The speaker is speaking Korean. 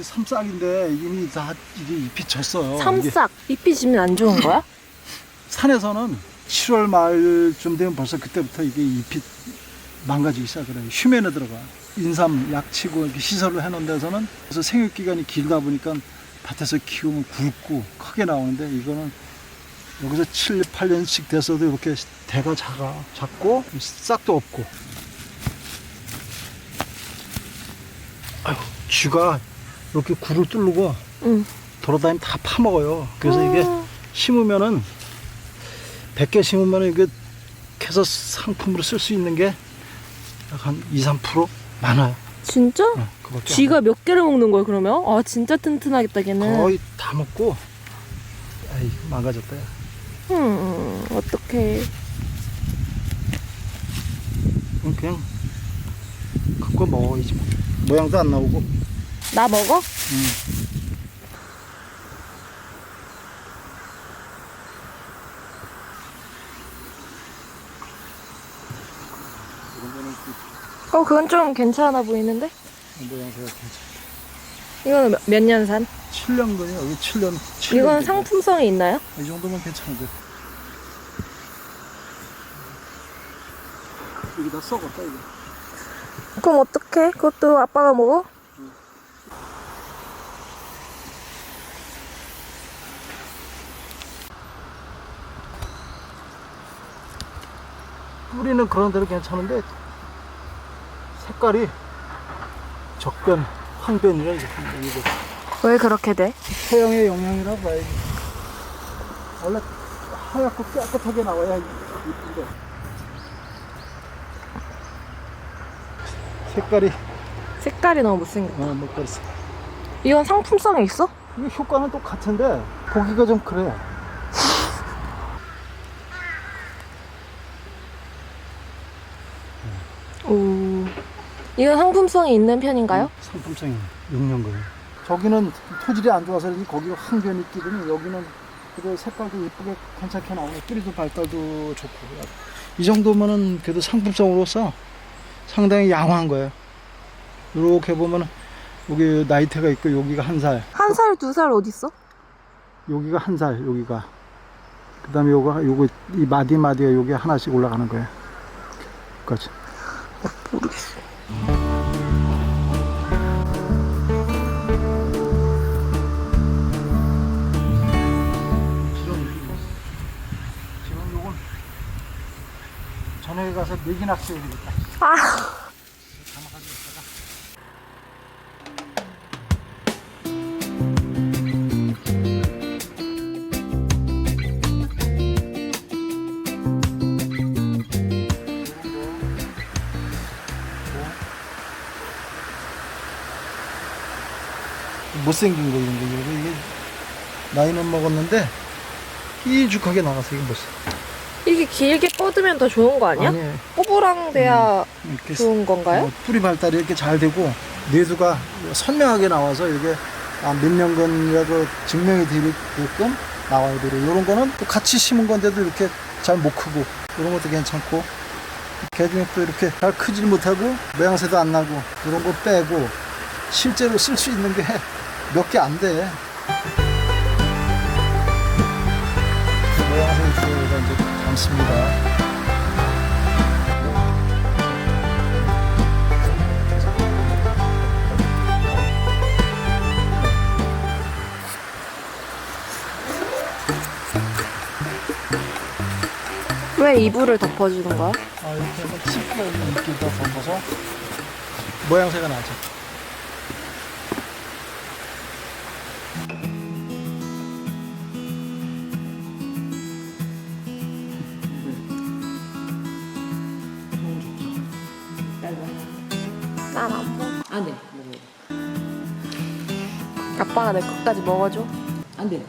이 삼싹인데 이미 다 이게 잎이 졌어요. 삼싹 잎이 지면 안 좋은 거야? 산에서는 7월 말쯤 되면 벌써 그때부터 이게 잎이 망가지기 시작해요. 휴면에 들어가. 인삼 약치고 이렇게 시설을 해놓은 데서는 그래서 생육 기간이 길다 보니까 밭에서 키우면 굵고 크게 나오는데 이거는 여기서 7, 8년씩 돼서도 이렇게 대가 작아 작고 싹도 없고 아유 쥐가 이렇게 굴을 뚫고 응. 돌아다니면 다 파먹어요. 그래서 이게 심으면은 100개 심으면 이게 캐서 상품으로 쓸 수 있는 게한 2, 3% 많아요. 진짜? 어, 그밖에 쥐가 몇 개를 먹는 거야 그러면? 아 진짜 튼튼하겠다. 걔는. 거의 다 먹고 아이 망가졌다. 야. 음 어떡해. 그냥 갖고 먹어야지 뭐. 모양도 안 나오고. 나 먹어? 음. 거는 그어 그건 좀 괜찮아 보이는데? 모양새가 괜찮아. 이거는 몇년 산? 7년 거냐? 여기 7년. 7년 이건. 상품성이 있나요? 이 정도면 괜찮은데. 여기 다 썩었다, 이거. 그럼 어떡해? 그것도 아빠가 먹어? 뿌리는 그런 대로 괜찮은데, 색깔이 적변, 황변이라 이거. 왜 그렇게 돼? 태양의 영향이라고 봐야지. 원래 하얗고 깨끗하게 나와야 이쁜데. 색깔이, 색깔이 너무 못생겼다. 어, 못 그랬어. 이건 상품성이 있어? 이게 효과는 똑같은데, 보기가 좀 그래. 오. 이건 상품성이 있는 편인가요? 상품성이 6년 거예요. 저기는 토질이 안 좋아서 그런지 거기가 황변이 끼더니 여기는 그래도 색깔도 예쁘게 괜찮게 나오네. 뿌리도 발달도 좋고. 이 정도면은 그래도 상품성으로서 상당히 양호한 거예요. 이렇게 보면은 여기 나이테가 있고 여기가 한 살, 한 살, 두 살 어딨어? 여기가 한 살, 여기가. 그 다음에 요거, 요거, 이 마디 마디가 여기 하나씩 올라가는 거예요. 그렇지. 모르겠어. 지금, 지금 요건 저녁에 가서 메기 낚시 해야 되겠다. 아. 못생긴 거 이런 거 이거 이게 나이는 먹었는데 삐죽하게 나가서 이게 못생. 이게 길게 뻗으면 더 좋은 거 아니야? 아니 꼬부랑 돼야 이렇게 좋은 건가요? 어, 뿌리 발달이 이렇게 잘 되고 내두가 선명하게 나와서 이게 아, 몇 년근이라고 증명이 되게끔 나와야 되고 이런 거는 또 같이 심은 건데도 이렇게 잘 못 크고 이런 것도 괜찮고 개중도 이렇게 잘 크질 못하고 모양새도 안 나고 이런 거 빼고 실제로 쓸 수 있는 게 몇 개 안 돼. 모양새 주로가 이제 담습니다. 왜 이불을 덮어주는 거야? 아, 이렇게 해서 치프가 이렇게 다 덮어서 모양새가 나죠. 안 먹어. 안 돼. 아빠가 내 것까지 먹어줘. 안 돼.